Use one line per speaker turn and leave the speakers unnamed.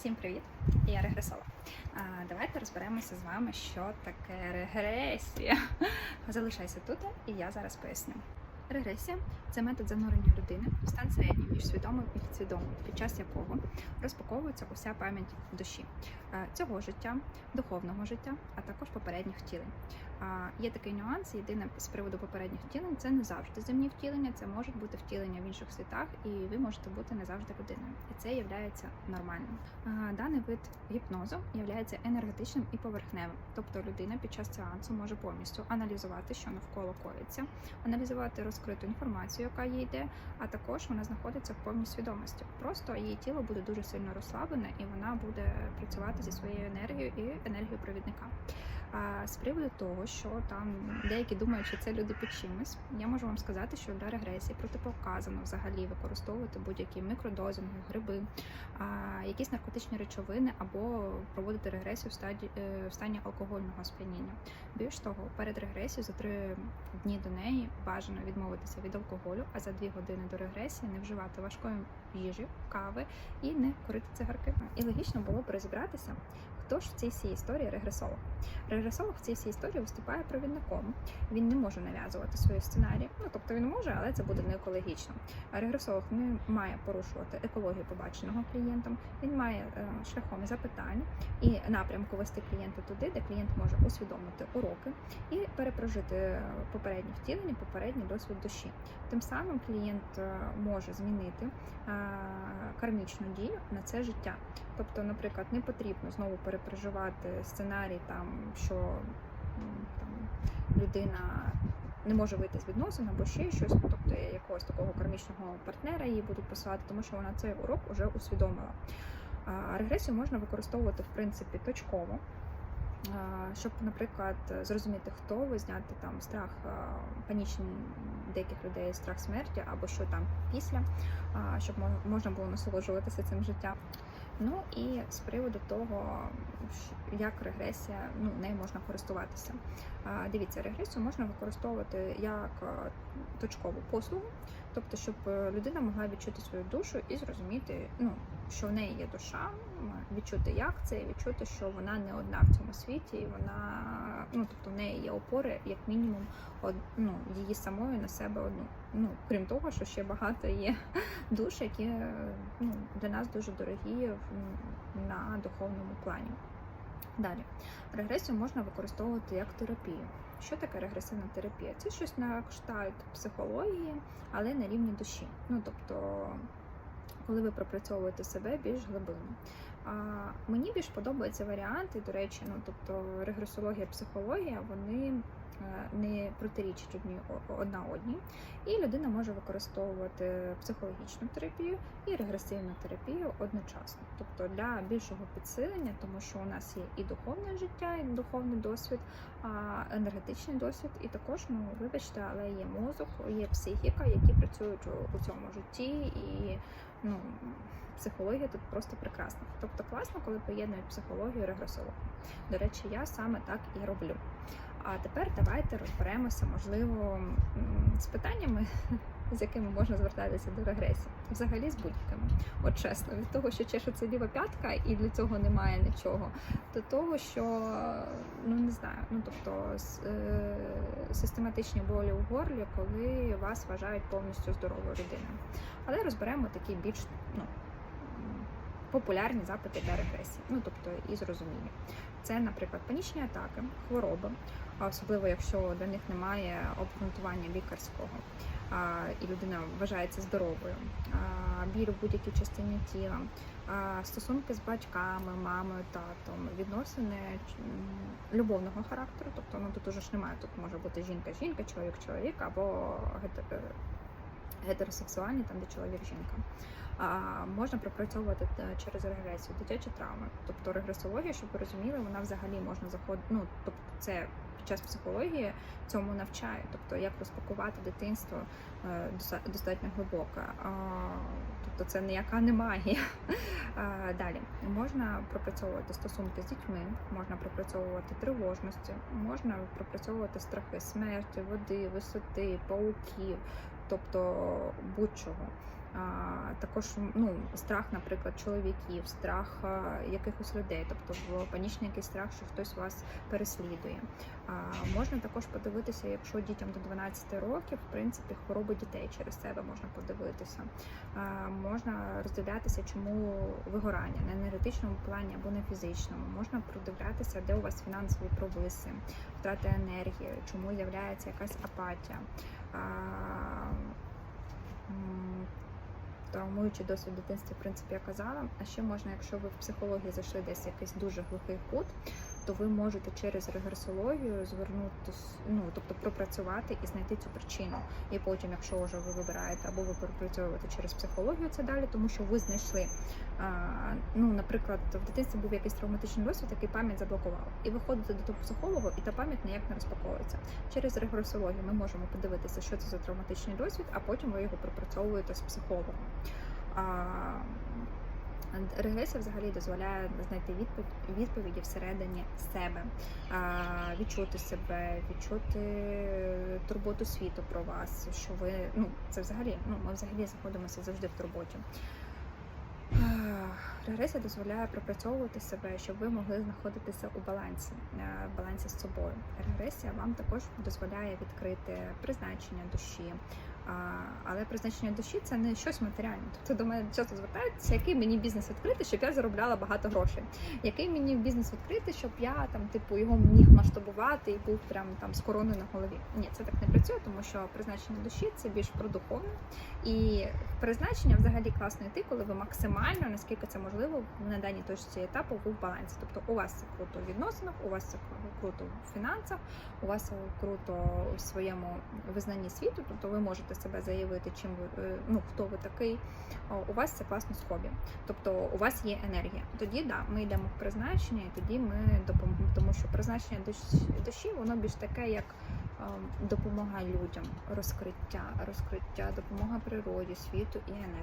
Всім привіт! Я регресолог. А, Давайте розберемося з вами, що таке регресія. Залишайся тут, і я зараз поясню. Регресія це метод занурення людини в стан середній між свідомим і підсвідомим, під час якого розпаковується уся пам'ять душі цього життя, духовного життя, а також попередніх втілень. Є такий нюанс. Єдине з приводу попередніх втілень це не завжди земні втілення, це можуть бути втілення в інших світах, і ви можете бути не завжди людиною. І це є нормальним. Даний вид гіпнозу є енергетичним і поверхневим. Тобто людина під час сеансу може повністю аналізувати, що навколо коїться, аналізувати розкриту інформацію, яка їй йде, а також вона знаходиться в повній свідомості. Просто її тіло буде дуже сильно розслаблене, і вона буде працювати зі своєю енергією і енергією провідника. А з приводу того, що там деякі думають, що це люди під чимось, я можу вам сказати, що для регресії протипоказано взагалі використовувати будь-які мікродозинги, гриби, якісь наркотичні речовини або проводити регресію в стаді е, в стані алкогольного сп'яніння. Більш того, перед регресією за три дні до неї бажано відмовитися від алкоголю, а за дві години до регресії не вживати важкої їжі, кави і не курити цигарки. І логічно було б розібратися, хто ж в цій всій історії регресолог. Регресолог в цій всій історії виступає провідником. Він не може нав'язувати свої сценарії. Ну тобто він може, але це буде не екологічно. Регресолог не має порушувати екологію побаченого клієнтом. Він має е, шляхом запитань і напрямку вести клієнта туди, де клієнт може усвідомити уроки і перепрожити попередні втілення, попередній досвід душі. Тим самим клієнт е, може змінити е, кармічну дію на це життя. Тобто, наприклад, не потрібно знову перепроживати сценарій, там що там людина не може вийти з відносин або ще щось, тобто якогось такого кармічного партнера її будуть посилати, тому що вона цей урок вже усвідомила. А регресію можна використовувати в принципі точково. Щоб, наприклад, зрозуміти, хто ви зняти там страх панічний деяких людей, страх смерті, або що там після, щоб можна було насолоджуватися цим життям. Ну і з приводу того, як регресія, ну нею можна користуватися. Дивіться, регресію можна використовувати як точкову послугу, тобто, щоб е, людина могла відчути свою душу і зрозуміти, ну що в неї є душа, відчути, як це, і відчути, що вона не одна в цьому світі, і вона ну тобто в неї є опори, як мінімум, од, ну, її самою на себе одну. Ну крім того, що ще багато є душ, які ну, для нас дуже дорогі на духовному плані. Далі, регресію можна використовувати як терапію. Що таке регресивна терапія? Це щось на кшталт психології, але на рівні душі. Ну тобто, коли ви пропрацьовуєте себе більш глибинно. А мені більш подобаються варіанти, до речі, ну тобто регресологія, психологія, вони не протирічать одні одна одній, і людина може використовувати психологічну терапію і регресивну терапію одночасно, тобто для більшого підсилення, тому що у нас є і духовне життя, і духовний досвід, а енергетичний досвід, і також, ну вибачте, але є мозок, є психіка, які працюють у цьому житті, і ну. Психологія тут просто прекрасна. Тобто класно, коли поєднують психологію і регресологію. До речі, я саме так і роблю. А тепер давайте розберемося, можливо, з питаннями, з якими можна звертатися до регресії. Взагалі з будь-якими. От чесно, від того, що чешеться ліва п'ятка, і для цього немає нічого, до того, що ну не знаю, ну тобто е, систематичні болі у горлі, коли вас вважають повністю здоровою людиною. Але розберемо такі більш ну, популярні запити для регресії, ну тобто і зрозумілі. Це, наприклад, панічні атаки, хвороби, особливо якщо для них немає обґрунтування лікарського, і людина вважається здоровою, біль у будь-якій частині тіла, стосунки з батьками, мамою, татом, відносини любовного характеру, тобто ну тут уже ж немає, тут може бути жінка-жінка, чоловік-чоловік або гетеросексуальні, там де чоловік-жінка. А можна пропрацьовувати е, через регресію, дитячі травми. Тобто регресологія, щоб ви розуміли, вона взагалі можна заходити. Ну тобто, це під час психології цьому навчає, тобто як розпакувати дитинство е, достатньо глибоке. Тобто це ніяка не магія. Далі можна пропрацьовувати стосунки з дітьми, можна пропрацьовувати тривожності, можна пропрацьовувати страхи смерті, води, висоти, пауків, тобто будь-чого. Також ну, страх, наприклад, чоловіків, страх а, якихось людей, тобто в панічний якийсь страх, що хтось вас переслідує. А, можна також подивитися, якщо дітям до 12 років, в принципі, хвороби дітей через себе можна подивитися. А, можна роздивлятися, чому вигорання на енергетичному плані або на фізичному. Можна продивлятися, де у вас фінансові провиси, втрати енергії, чому з'являється якась апатія. А, Травмуючий досвід в дитинстві, в принципі, я казала. А ще можна, якщо ви в психології зайшли десь якийсь дуже глухий кут, то ви можете через регресологію звернутися, ну тобто пропрацювати і знайти цю причину. І потім, якщо вже ви вибираєте або ви пропрацьовуєте через психологію, це далі, тому що ви знайшли. А, ну, наприклад, в дитинстві був якийсь травматичний досвід, який пам'ять заблокував. І ви ходите до того психолога, і та пам'ять ніяк не розпаковується. Через регресологію ми можемо подивитися, що це за травматичний досвід, а потім ви його пропрацьовуєте з психологом. Регресія взагалі дозволяє знайти відповіді всередині себе, відчути себе, відчути турботу світу про вас, що ви ну це взагалі, ну ми взагалі знаходимося завжди в турботі. Регресія дозволяє пропрацьовувати себе, щоб ви могли знаходитися у балансі, е, балансі з собою. Регресія вам також дозволяє відкрити призначення душі. Але призначення душі це не щось матеріальне. Тобто до мене часто звертаються, який мені бізнес відкрити, щоб я заробляла багато грошей. Який мені бізнес відкрити, щоб я там, типу, його міг масштабувати і був прям там з короною на голові. Ні, це так не працює, тому що призначення душі це більш про духовне. І призначення взагалі класно йти, коли ви максимально, наскільки це можливо, на даній точці етапу ви в балансі. Тобто у вас це круто в відносинах, у вас це круто в фінансах, у вас це круто у своєму визнанні світу, тобто ви можете себе заявити, чим ви е, ну хто ви такий. У вас це класно з хобі. Тобто у вас є енергія. Тоді да, ми йдемо в призначення, і тоді ми допомогли, тому що призначення душі, воно більш таке, як ем, допомога людям, розкриття, розкриття, допомога природі, світу і енергії.